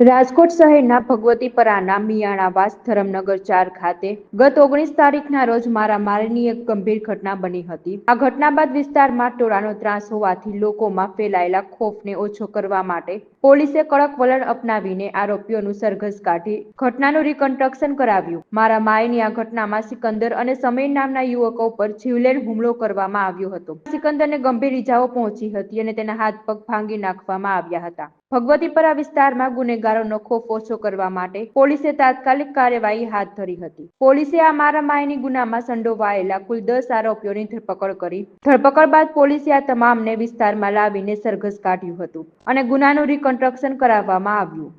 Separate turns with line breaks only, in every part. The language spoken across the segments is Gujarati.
રાજકોટ શહેરના ભગવતીપરાના મિયાણાવાસ ધરમનગર ચાર ખાતે ગત ઓગણીસ તારીખના રોજ મારામારીની એક ગંભીર ઘટના બની હતી. આ ઘટના બાદ વિસ્તારમાં ટોળાનો ત્રાસ હોવાથી લોકોમાં ફેલાયેલા ખોફને ઓછો કરવા માટે પોલીસે કડક વલણ અપનાવીને આરોપીઓનું સરઘસ કાઢી ઘટનાનું રિકન્સ્ટ્રક્શન કરાવ્યું. મારામારીની આ ઘટનામાં સિકંદર અને સમીર નામના યુવકો પર જીવલેણ હુમલો કરવામાં આવ્યો હતો. સિકંદરને ગંભીર ઇજાઓ પહોંચી હતી અને તેના હાથ પગ ભાંગી નાખવામાં આવ્યા હતા. ભગવતીપરા વિસ્તારમાં ગુનેગારોનો ખોફ ઓછો કરવા માટે પોલીસે તાત્કાલિક કાર્યવાહી હાથ ધરી હતી. પોલીસે આ મારામારીની ગુનામાં સંડોવાયેલા કુલ દસ આરોપીઓની ધરપકડ કરી. ધરપકડ બાદ પોલીસે આ તમામને વિસ્તારમાં લાવીને સરઘસ કાઢ્યું હતું અને ગુનાનું રિકન્સ્ટ્રક્શન કરાવવામાં આવ્યું.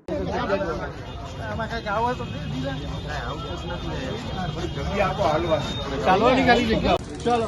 ચાલો.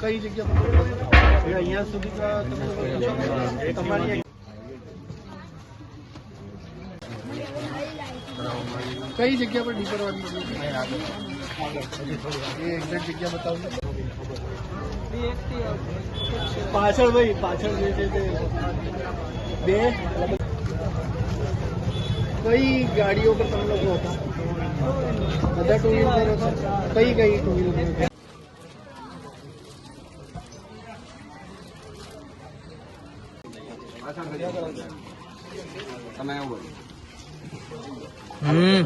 કઈ જગ્યા અહીંયા સુધી તમારી કઈ જગ્યા પર નીકળવાની એ એક્ઝેક્ટ જગ્યા બતાવજો પાછળ ભાઈ, પાછળ જે છે તે. બે. કઈ ગાડીઓ પર તમે લોકો હતા? બધા ટુ વ્હીલર કઈ કઈ ટુ વ્હીલર
તમે એવું
હમ.